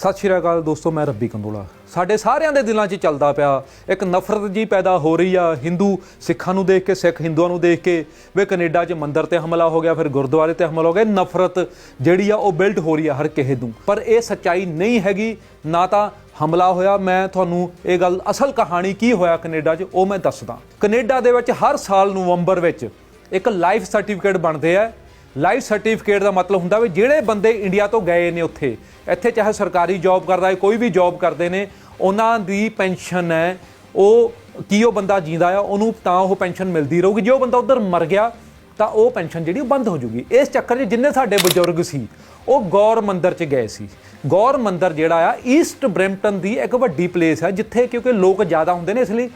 ਸਤਿ ਸ਼੍ਰੀ ਅਕਾਲ ਦੋਸਤੋ, ਮੈਂ ਰੱਬੀ ਕੰਦੋਲਾ। ਸਾਡੇ ਸਾਰਿਆਂ ਦੇ ਦਿਲਾਂ 'ਚ ਚੱਲਦਾ ਪਿਆ ਇੱਕ ਨਫ਼ਰਤ ਜੀ ਪੈਦਾ ਹੋ ਰਹੀ ਆ ਹਿੰਦੂ ਸਿੱਖਾਂ ਨੂੰ ਦੇਖ ਕੇ, ਸਿੱਖ ਹਿੰਦੂਆਂ ਨੂੰ ਦੇਖ ਕੇ। ਵੇ ਕੈਨੇਡਾ 'ਚ ਮੰਦਰ ਤੇ ਹਮਲਾ ਹੋ ਗਿਆ, ਫਿਰ ਗੁਰਦੁਆਰੇ ਤੇ ਹਮਲਾ ਹੋ ਗਿਆ। ਨਫ਼ਰਤ ਜਿਹੜੀ ਆ, ਉਹ ਬਿਲਡ ਹੋ ਰਹੀ ਆ ਹਰ ਕਿਸੇ ਨੂੰ। ਪਰ ਇਹ ਸੱਚਾਈ ਨਹੀਂ ਹੈਗੀ, ਨਾ ਤਾਂ ਹਮਲਾ ਹੋਇਆ। ਮੈਂ ਤੁਹਾਨੂੰ ਇਹ ਗੱਲ, ਅਸਲ ਕਹਾਣੀ ਕੀ ਹੋਇਆ ਕੈਨੇਡਾ 'ਚ, ਉਹ ਮੈਂ ਦੱਸਦਾ। ਕੈਨੇਡਾ ਦੇ ਵਿੱਚ ਹਰ ਸਾਲ ਨਵੰਬਰ ਵਿੱਚ ਇੱਕ ਲਾਈਫ ਸਰਟੀਫਿਕੇਟ ਬਣਦੇ ਆ। ਲਾਈਫ ਸਰਟੀਫਿਕੇਟ ਦਾ ਮਤਲਬ ਹੁੰਦਾ ਵੀ ਜਿਹੜੇ ਬੰਦੇ ਇੰਡੀਆ ਤੋਂ ਗਏ ਨੇ ਉੱਥੇ, ਇੱਥੇ ਚਾਹੇ ਸਰਕਾਰੀ ਜੌਬ ਕਰਦਾ ਹੈ, ਕੋਈ ਵੀ ਜੌਬ ਕਰਦੇ ਨੇ, ਉਹਨਾਂ ਦੀ ਪੈਨਸ਼ਨ ਹੈ, ਉਹ ਕੀ ਉਹ ਬੰਦਾ ਜਿੰਦਾ ਆ, ਉਹਨੂੰ ਤਾਂ ਉਹ ਪੈਨਸ਼ਨ ਮਿਲਦੀ ਰਹੂਗੀ, ਜੇ ਉਹ ਬੰਦਾ ਉਧਰ ਮਰ ਗਿਆ, ਤਾਂ ਉਹ ਪੈਨਸ਼ਨ ਜਿਹੜੀ ਉਹ ਬੰਦ ਹੋ ਜੂਗੀ। ਇਸ ਚੱਕਰ 'ਚ ਜਿੰਨੇ ਸਾਡੇ ਬਜ਼ੁਰਗ ਸੀ, ਉਹ ਗੌਰ ਮੰਦਰ 'ਚ ਗਏ ਸੀ। ਗੌਰ ਮੰਦਰ ਜਿਹੜਾ ਆ ਈਸਟ ਬ੍ਰੈਂਪਟਨ ਦੀ ਇੱਕ ਵੱਡੀ ਪਲੇਸ ਹੈ ਜਿੱਥੇ ਕਿਉਂਕਿ ਲੋਕ ਜ਼ਿਆਦਾ ਹੁੰਦੇ ਨੇ, ਇਸ ਲਈ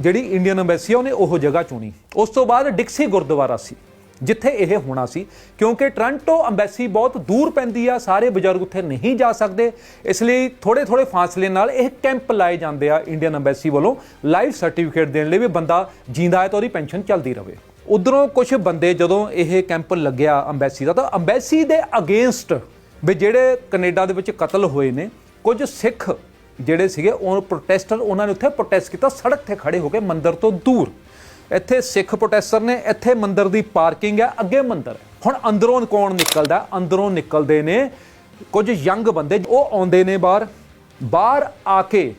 ਜਿਹੜੀ ਇੰਡੀਅਨ ਐਮਬੈਸੀ ਉਹਨੇ ਉਹ ਜਗ੍ਹਾ ਚੁਣੀ। ਉਸ ਤੋਂ ਬਾਅਦ ਡਿਕਸੀ ਗੁਰਦੁਆਰਾ ਸੀ। ਜਿੱਥੇ ਇਹ ਹੋਣਾ ਸੀ, ਕਿਉਂਕਿ ਟ੍ਰਾਂਟੋ ਐਮਬੈਸੀ ਬਹੁਤ ਦੂਰ ਪੈਂਦੀ ਆ, ਸਾਰੇ ਬਜ਼ੁਰਗ ਉੱਥੇ ਨਹੀਂ ਜਾ ਸਕਦੇ। ਇਸ ਲਈ ਥੋੜੇ ਥੋੜੇ ਫਾਸਲੇ ਨਾਲ ਇਹ ਕੈਂਪ ਲਾਏ ਜਾਂਦੇ ਆ ਇੰਡੀਅਨ ਐਮਬੈਸੀ ਵੱਲੋਂ। ਲਾਈਫ ਸਰਟੀਫਿਕੇਟ ਦੇਣ ਲਈ ਵੀ ਬੰਦਾ ਜਿੰਦਾ ਹੈ ਤਾਂ ਉਹਦੀ ਪੈਨਸ਼ਨ ਚੱਲਦੀ ਰਹੇ ਉਧਰੋਂ ਕੁਝ ਬੰਦੇ ਜਦੋਂ ਇਹ ਕੈਂਪ ਲੱਗਿਆ ਐਮਬੈਸੀ ਦਾ, ਤਾਂ ਐਮਬੈਸੀ ਦੇ ਅਗੇਂਸਟ ਵੀ ਜਿਹੜੇ ਕੈਨੇਡਾ ਦੇ ਵਿੱਚ ਕਤਲ ਹੋਏ ਨੇ, ਕੁਝ ਸਿੱਖ ਜਿਹੜੇ ਸੀਗੇ, ਉਹ ਪ੍ਰੋਟੈਸਟਰ ਉਹਨਾਂ ਨੇ ਉੱਥੇ ਪ੍ਰੋਟੈਸਟ ਕੀਤਾ, ਸੜਕ ਤੇ ਖੜੇ ਹੋ ਕੇ ਮੰਦਰ ਤੋਂ ਦੂਰ। ਇੱਥੇ ਸਿੱਖ ਪ੍ਰੋਟੈਸਟਰ ਨੇ, ਇੱਥੇ ਮੰਦਿਰ ਦੀ ਪਾਰਕਿੰਗ ਹੈ, ਅੱਗੇ ਮੰਦਿਰ ਹੈ। ਹੁਣ ਅੰਦਰੋਂ ਕੌਣ ਨਿਕਲਦਾ? ਅੰਦਰੋਂ ਨਿਕਲਦੇ ਨੇ ਕੁਝ ਯੰਗ ਬੰਦੇ, ਉਹ ਆਉਂਦੇ ਨੇ ਬਾਹਰ। ਬਾਹਰ ਆ ਕੇ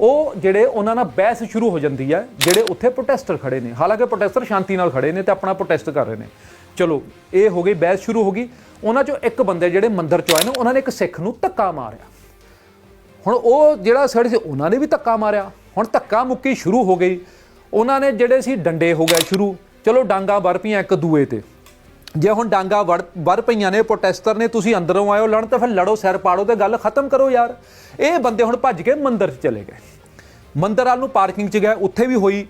ਉਹ ਜਿਹੜੇ ਉਹਨਾਂ ਨਾਲ ਬਹਿਸ ਸ਼ੁਰੂ ਹੋ ਜਾਂਦੀ ਹੈ, ਜਿਹੜੇ ਉੱਥੇ ਪ੍ਰੋਟੈਸਟਰ ਖੜੇ ਨੇ। ਹਾਲਾਂਕਿ ਪ੍ਰੋਟੈਸਟਰ ਸ਼ਾਂਤੀ ਨਾਲ ਖੜੇ ਨੇ ਤੇ ਆਪਣਾ ਪ੍ਰੋਟੈਸਟ ਕਰ ਰਹੇ ਨੇ। ਚਲੋ, ਇਹ ਹੋ ਗਈ, ਬਹਿਸ ਸ਼ੁਰੂ ਹੋ ਗਈ। ਉਹਨਾਂ ਚੋਂ ਇੱਕ ਬੰਦੇ ਜਿਹੜੇ ਮੰਦਰ ਚੋਂ ਆਏ ਨੇ, ਉਹਨਾਂ ਨੇ ਇੱਕ ਸਿੱਖ ਨੂੰ ਧੱਕਾ ਮਾਰਿਆ। ਹੁਣ ਉਹ ਜਿਹੜਾ ਸੜ ਸੀ, ਉਹਨਾਂ ਨੇ ਵੀ ਧੱਕਾ ਮਾਰਿਆ। ਹੁਣ ਧੱਕਾ ਮੁੱਕੀ ਸ਼ੁਰੂ ਹੋ ਗਈ। ਉਹਨਾਂ ਨੇ ਜਿਹੜੇ ਸੀ ਡੰਡੇ ਹੋ ਗਏ ਸ਼ੁਰੂ। ਚਲੋ ਡਾਂਗਾ ਵਰ ਪਈਆਂ ਇੱਕ ਦੂਏ ਤੇ। ਜੇ ਹੁਣ ਡਾਂਗਾ ਵੜ ਵਰ ਪਈਆਂ ਨੇ ਪ੍ਰੋਟੈਸਟਰ ਨੇ, ਤੁਸੀਂ ਅੰਦਰੋਂ ਆਇਓ, ਲੜਨ ਤਾਂ ਫਿਰ ਲੜੋ, ਸਿਰ ਪਾੜੋ ਤੇ ਗੱਲ ਖਤਮ ਕਰੋ ਯਾਰ। ਇਹ ਬੰਦੇ ਹੁਣ ਭੱਜ ਕੇ ਮੰਦਰ 'ਚ ਚਲੇ ਗਏ। ਮੰਦਰ ਵਾਲ ਨੂੰ ਪਾਰਕਿੰਗ 'ਚ ਗਏ, ਉੱਥੇ ਵੀ ਹੋਈ,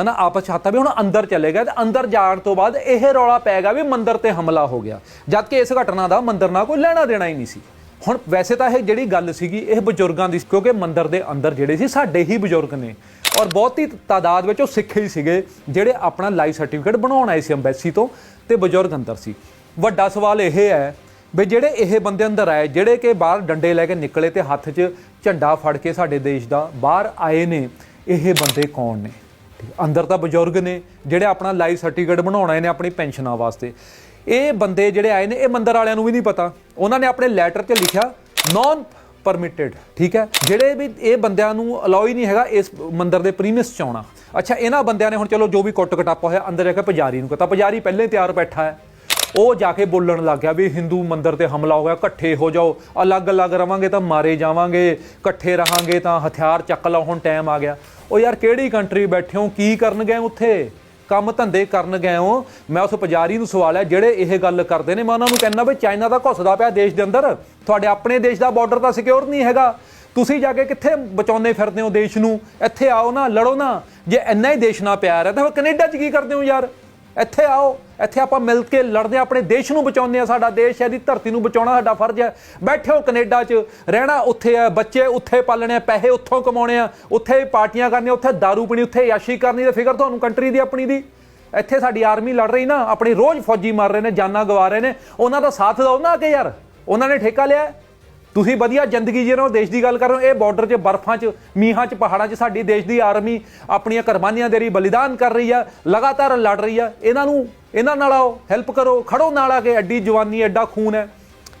ਹਨਾ, ਆਪਸ ਛਾਤਾ ਵੀ ਹੁਣ ਅੰਦਰ ਚਲੇ ਗਏ ਤੇ ਅੰਦਰ ਜਾਣ ਤੋਂ ਬਾਅਦ ਇਹ ਰੌਲਾ ਪੈ ਗਿਆ ਵੀ ਮੰਦਰ ਤੇ ਹਮਲਾ ਹੋ ਗਿਆ। ਜਦ ਕਿ ਇਸ ਘਟਨਾ ਦਾ ਮੰਦਰ ਨਾਲ ਕੋਈ ਲੈਣਾ ਦੇਣਾ ਹੀ ਨਹੀਂ ਸੀ। ਹੁਣ ਵੈਸੇ ਤਾਂ ਇਹ ਜਿਹੜੀ ਗੱਲ ਸੀਗੀ, ਇਹ ਬਜ਼ੁਰਗਾਂ ਦੀ ਕਿਉਂਕਿ ਮੰਦਰ ਦੇ ਅੰਦਰ ਜਿਹੜੇ ਸੀ, ਸਾਡੇ ਹੀ ਬਜ਼ੁਰਗ ਨੇ। ਔਰ ਬਹੁਤੀ ਤਾਦਾਦ ਵਿੱਚ ਉਹ ਸਿੱਖ ਹੀ ਸੀਗੇ ਜਿਹੜੇ ਆਪਣਾ ਲਾਈਫ ਸਰਟੀਫਿਕੇਟ ਬਣਾਉਣ ਆਏ ਸੀ ਐਮਬੈਸੀ ਤੋਂ ਤੇ ਬਜ਼ੁਰਗ ਅੰਦਰ ਸੀ। ਵੱਡਾ ਸਵਾਲ ਇਹ ਹੈ ਵੀ ਜਿਹੜੇ ਇਹ ਬੰਦੇ ਅੰਦਰ ਆਏ ਜਿਹੜੇ ਕਿ ਬਾਹਰ ਡੰਡੇ ਲੈ ਕੇ ਨਿਕਲੇ ਤੇ ਹੱਥ 'ਚ ਝੰਡਾ ਫੜ ਕੇ ਸਾਡੇ ਦੇਸ਼ ਦਾ ਬਾਹਰ ਆਏ ਨੇ ਇਹ ਬੰਦੇ ਕੌਣ ਨੇ? ਠੀਕ, ਅੰਦਰ ਤਾਂ ਬਜ਼ੁਰਗ ਨੇ ਜਿਹੜੇ ਆਪਣਾ ਲਾਈਫ ਸਰਟੀਫਿਕੇਟ ਬਣਾਉਣ ਆਏ ਨੇ ਆਪਣੀ ਪੈਨਸ਼ਨਾਂ ਵਾਸਤੇ। ਇਹ ਬੰਦੇ ਜਿਹੜੇ ਆਏ ਨੇ ਇਹ ਮੰਦਰ ਵਾਲਿਆਂ ਨੂੰ ਵੀ ਨਹੀਂ ਪਤਾ। ਉਹਨਾਂ ਨੇ ਆਪਣੇ ਲੈਟਰ 'ਚ ਲਿਖਿਆ ਨਾਨ ਪਰਮਿਟਡ ਠੀਕ ਹੈ? ਜਿਹੜੇ ਵੀ ਇਹ ਬੰਦਿਆਂ ਨੂੰ ਅਲਾਉ ਹੀ ਨਹੀਂ ਹੈਗਾ ਇਸ ਮੰਦਰ ਦੇ ਪ੍ਰੀਮਿਸ ਚ ਆਉਣਾ। ਅੱਛਾ, ਇਹਨਾਂ ਬੰਦਿਆਂ ਨੇ ਹੁਣ ਚਲੋ ਜੋ ਵੀ ਕੁੱਟ ਕਟਾਪਾ ਹੋਇਆ, ਅੰਦਰ ਜਾ ਕੇ ਪੁਜਾਰੀ ਨੂੰ ਕਹਤਾ, ਪੁਜਾਰੀ ਪਹਿਲੇ ਤਿਆਰ ਬੈਠਾ ਹੈ। ਉਹ ਜਾ ਕੇ ਬੋਲਣ ਲੱਗ ਗਿਆ ਵੀ ਹਿੰਦੂ ਮੰਦਰ ਤੇ ਹਮਲਾ ਹੋ ਗਿਆ, ਇਕੱਠੇ ਹੋ ਜਾਓ, ਅਲੱਗ-ਅਲੱਗ ਰਵਾਂਗੇ ਤਾਂ ਮਾਰੇ ਜਾਵਾਂਗੇ, ਇਕੱਠੇ ਰਹਾਂਗੇ ਤਾਂ ਹਥਿਆਰ ਚੱਕ ਲਓ, ਹੁਣ ਟਾਈਮ ਆ ਗਿਆ। ਉਹ ਯਾਰ ਕਿਹੜੀ ਕੰਟਰੀ ਬੈਠੇ ਹੋ, ਕੀ ਕਰਨ ਗਏ ਉੱਥੇ? ਕੰਮ ਧੰਦੇ ਕਰਨ ਗਏ ਹੋ, ਮੈਂ ਉਸ ਪੁਜਾਰੀ ਨੂੰ ਸਵਾਲ ਹੈ, ਜਿਹੜੇ ਇਹ ਗੱਲ ਕਰਦੇ ਨੇ, ਮੈਂ ਉਹਨਾਂ ਨੂੰ ਕਹਿੰਦਾ ਵੀ ਚਾਈਨਾ ਦਾ ਘੁਸਦਾ ਪਿਆ ਦੇਸ਼ ਦੇ ਅੰਦਰ, ਤੁਹਾਡੇ ਆਪਣੇ ਦੇਸ਼ ਦਾ ਬਾਰਡਰ ਤਾਂ ਸਿਕਿਉਰ ਨਹੀਂ ਹੈਗਾ। ਤੁਸੀਂ ਜਾ ਕੇ ਕਿੱਥੇ ਬਚਾਉਂਦੇ ਫਿਰਦੇ ਹੋ ਦੇਸ਼ ਨੂੰ? ਇੱਥੇ ਆਓ ਨਾ, ਲੜੋ ਨਾ। ਜੇ ਇੰਨਾ ਹੀ ਦੇਸ਼ ਨਾਲ ਪਿਆਰ ਹੈ, ਤਾਂ ਫਿਰ ਕੈਨੇਡਾ 'ਚ ਕੀ ਕਰਦੇ ਹੋ ਯਾਰ? ਇੱਥੇ ਆਓ। ਇੱਥੇ ਆਪਾਂ ਮਿਲ ਕੇ ਲੜਦੇ ਹਾਂ, ਆਪਣੇ ਦੇਸ਼ ਨੂੰ ਬਚਾਉਂਦੇ ਆ ਸਾਡਾ ਦੇਸ਼ ਹੈ ਦੀ ਧਰਤੀ ਨੂੰ ਬਚਾਉਣਾ ਸਾਡਾ ਫਰਜ਼ ਹੈ। ਬੈਠੇ ਹੋ ਕੈਨੇਡਾ 'ਚ ਰਹਿਣਾ ਉੱਥੇ ਆ ਬੱਚੇ ਉੱਥੇ ਪਾਲਣੇ ਆ ਪੈਸੇ ਉੱਥੋਂ ਕਮਾਉਣੇ ਆ ਉੱਥੇ ਪਾਰਟੀਆਂ ਕਰਨੀਆਂ ਉੱਥੇ दारू ਪੀਣੀ ਉੱਥੇ ਯਾਸ਼ੀ ਕਰਨੀ ਤੇ ਫਿਕਰ ਤੁਹਾਨੂੰ ਕੰਟਰੀ ਦੀ ਆਪਣੀ ਦੀ? ਇੱਥੇ ਸਾਡੀ ਆਰਮੀ ਲੜ ਰਹੀ ਨਾ ਆਪਣੀ ਰੋਜ਼ ਫੌਜੀ ਮਾਰ ਰਹੇ ਨੇ ਜਾਨਾਂ ਗਵਾ ਰਹੇ ਨੇ ਉਹਨਾਂ ਦਾ ਸਾਥ ਦਿਓ ਨਾ ਕਿ ਯਾਰ ਉਹਨਾਂ ਨੇ ਠੇਕਾ ਲਿਆ। ਤੁਸੀਂ ਵਧੀਆ ਜ਼ਿੰਦਗੀ ਜੀ ਰਹੇ ਹੋ ਦੇਸ਼ ਦੀ ਗੱਲ ਕਰ ਰਹੇ ਹੋ, ਇਹ ਬਾਰਡਰ 'ਚ, ਬਰਫਾਂ 'ਚ, ਮੀਂਹਾਂ 'ਚ, ਪਹਾੜਾਂ 'ਚ ਸਾਡੀ ਦੇਸ਼ ਦੀ ਆਰਮੀ ਆਪਣੀਆਂ ਕੁਰਬਾਨੀਆਂ ਦੇ ਰਹੀ ਬਲੀਦਾਨ ਕਰ ਰਹੀ ਆ, ਲਗਾਤਾਰ ਲੜ ਰਹੀ ਆ। ਇਹਨਾਂ ਨੂੰ, ਇਹਨਾਂ ਨਾਲ ਆਓ ਹੈਲਪ ਕਰੋ, ਖੜੋ ਨਾਲ ਆ ਕੇ, ਐਡੀ ਜਵਾਨੀ, ਐਡਾ ਖੂਨ ਹੈ।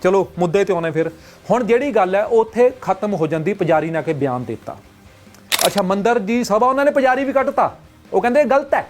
ਚਲੋ, ਮੁੱਦੇ ਤੇ ਆਉਣੇ ਫਿਰ। ਹੁਣ ਜਿਹੜੀ ਗੱਲ ਹੈ, ਉਹ ਉੱਥੇ ਖਤਮ ਹੋ ਜਾਂਦੀ, ਪੁਜਾਰੀ ਨੇ ਆ ਕੇ ਬਿਆਨ ਦਿੱਤਾ। ਅੱਛਾ, ਮੰਦਰ ਦੀ ਸਭਾ ਉਹਨਾਂ ਨੇ ਪੁਜਾਰੀ ਵੀ ਕੱਢਤਾ। ਉਹ ਕਹਿੰਦੇ ਇਹ ਗਲਤ ਹੈ।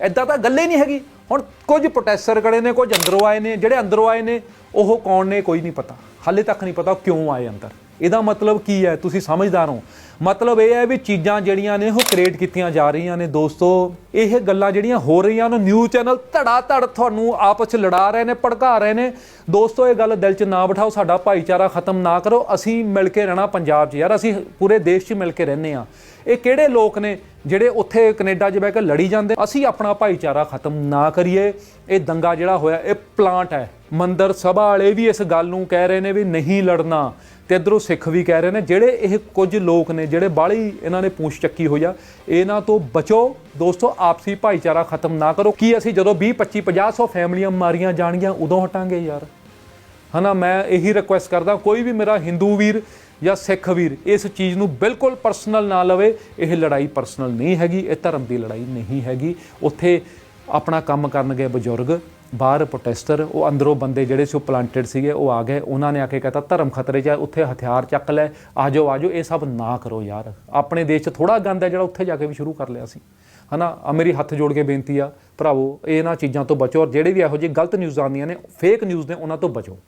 ਐਦਾਂ ਤਾਂ ਗੱਲ ਹੀ ਨਹੀਂ ਹੈਗੀ। ਹੁਣ ਕੁਝ ਪ੍ਰੋਟੈਸਟਰ ਖੜੇ ਨੇ, ਕੁਝ ਅੰਦਰੋਂ ਆਏ ਨੇ, ਜਿਹੜੇ ਅੰਦਰੋਂ ਆਏ ਨੇ, ਉਹ ਕੌਣ ਨੇ, ਕੋਈ ਨਹੀਂ ਪਤਾ। ਹਾਲੇ ਤੱਕ ਨਹੀਂ ਪਤਾ ਉਹ ਕਿਉਂ ਆਏ ਅੰਦਰ। ਇਹਦਾ ਮਤਲਬ ਕੀ ਹੈ? ਤੁਸੀਂ ਸਮਝਦਾਰ ਹੋ। ਮਤਲਬ ਇਹ ਹੈ ਵੀ ਚੀਜ਼ਾਂ ਜਿਹੜੀਆਂ ਨੇ ਉਹ ਕ੍ਰੀਏਟ ਕੀਤੀਆਂ ਜਾ ਰਹੀਆਂ ਨੇ ਦੋਸਤੋ। ਇਹ ਗੱਲਾਂ ਜਿਹੜੀਆਂ ਹੋ ਰਹੀਆਂ ਨੇ ਨਿਊਜ਼ ਚੈਨਲ ਧੜਾ ਧੜ ਤੁਹਾਨੂੰ ਆਪਸ 'ਚ ਲੜਾ ਰਹੇ ਨੇ, ਭੜਕਾ ਰਹੇ ਨੇ। ਦੋਸਤੋ, ਇਹ ਗੱਲ ਦਿਲ 'ਚ ਨਾ ਬਿਠਾਓ, ਸਾਡਾ ਭਾਈਚਾਰਾ ਖਤਮ ਨਾ ਕਰੋ। ਅਸੀਂ ਮਿਲ ਕੇ ਰਹਿਣਾ ਪੰਜਾਬ 'ਚ ਯਾਰ, ਅਸੀਂ ਪੂਰੇ ਦੇਸ਼ 'ਚ ਮਿਲ ਕੇ ਰਹਿੰਦੇ ਆ ਇਹ ਕਿਹੜੇ ਲੋਕ ਨੇ ਜਿਹੜੇ ਉੱਥੇ ਕੈਨੇਡਾ 'ਚ ਬਹਿ ਕੇ ਲੜੀ ਜਾਂਦੇ? ਅਸੀਂ ਆਪਣਾ ਭਾਈਚਾਰਾ ਖਤਮ ਨਾ ਕਰੀਏ। ਇਹ ਦੰਗਾ ਜਿਹੜਾ ਹੋਇਆ, ਇਹ ਪਲਾਂਟ ਹੈ। ਮੰਦਰ ਸਭਾ ਵਾਲੇ ਵੀ ਇਸ ਗੱਲ ਨੂੰ ਕਹਿ ਰਹੇ ਨੇ ਵੀ ਨਹੀਂ ਲੜਨਾ। ਤੇ ਇਧਰੋਂ ਸਿੱਖ ਵੀ ਕਹਿ ਰਹੇ ਨੇ, ਜਿਹੜੇ ਇਹ ਕੁਝ ਲੋਕ ਨੇ ਜਿਹੜੇ ਬਾਹਲੀ ਇਹਨਾਂ ਨੇ ਪੂੰਛ ਚੱਕੀ ਹੋਈ ਆ, ਇਹਨਾਂ ਤੋਂ ਬਚੋ। ਦੋਸਤੋ, ਆਪਸੀ ਭਾਈਚਾਰਾ ਖਤਮ ਨਾ ਕਰੋ। ਕੀ ਅਸੀਂ ਜਦੋਂ 20 25 50 100 ਫੈਮਲੀਆਂ ਮਾਰੀਆਂ ਜਾਣਗੀਆਂ, ਉਦੋਂ ਹਟਾਂਗੇ ਯਾਰ। ਹਨਾ, ਮੈਂ ਇਹੀ ਰਿਕੁਐਸਟ ਕਰਦਾ, ਕੋਈ ਵੀ ਮੇਰਾ ਹਿੰਦੂ ਵੀਰ ਜਾਂ ਸਿੱਖ ਵੀਰ ਇਸ ਚੀਜ਼ ਨੂੰ ਬਿਲਕੁਲ ਪਰਸਨਲ ਨਾ ਲਵੇ, ਇਹ ਲੜਾਈ ਪਰਸਨਲ ਨਹੀਂ ਹੈਗੀ, ਇਹ ਧਰਮ ਦੀ ਲੜਾਈ ਨਹੀਂ ਹੈਗੀ। ਉੱਥੇ ਆਪਣਾ ਕੰਮ ਕਰਨ ਗਏ ਬਜ਼ੁਰਗ। ਬਾਹਰ ਪ੍ਰੋਟੈਸਟਰ ਉਹ ਅੰਦਰੋਂ ਬੰਦੇ ਜਿਹੜੇ ਸੀ ਉਹ ਪਲਾਂਟਡ ਸੀਗੇ, ਉਹ ਆ ਗਏ। ਉਹਨਾਂ ਨੇ ਆ ਕੇ ਕਹਤਾ, ਧਰਮ ਖਤਰੇ 'ਚ ਹੈ ਉੱਥੇ ਹਥਿਆਰ ਚੱਕ ਲੈ। ਆਜੋ ਆਜੋ, ਇਹ ਸਭ ਨਾ ਕਰੋ ਯਾਰ। ਆਪਣੇ ਦੇਸ਼ 'ਚ ਥੋੜਾ ਗੰਦ ਹੈ ਜਿਹੜਾ ਉੱਥੇ ਜਾ ਕੇ ਵੀ ਸ਼ੁਰੂ ਕਰ ਲਿਆ ਸੀ। ਹਨਾ? ਆ ਮੇਰੀ ਹੱਥ ਜੋੜ ਕੇ ਬੇਨਤੀ ਆ, ਭਰਾਵੋ ਇਹਨਾਂ ਚੀਜ਼ਾਂ ਤੋਂ ਬਚੋ ਔਰ ਜਿਹੜੇ ਵੀ ਇਹੋ ਜਿਹੀ ਗਲਤ ਨਿਊਜ਼ ਆਉਂਦੀਆਂ ਨੇ ਫੇਕ ਨਿਊਜ਼ ਨੇ, ਉਹਨਾਂ ਤੋਂ ਬਚੋ।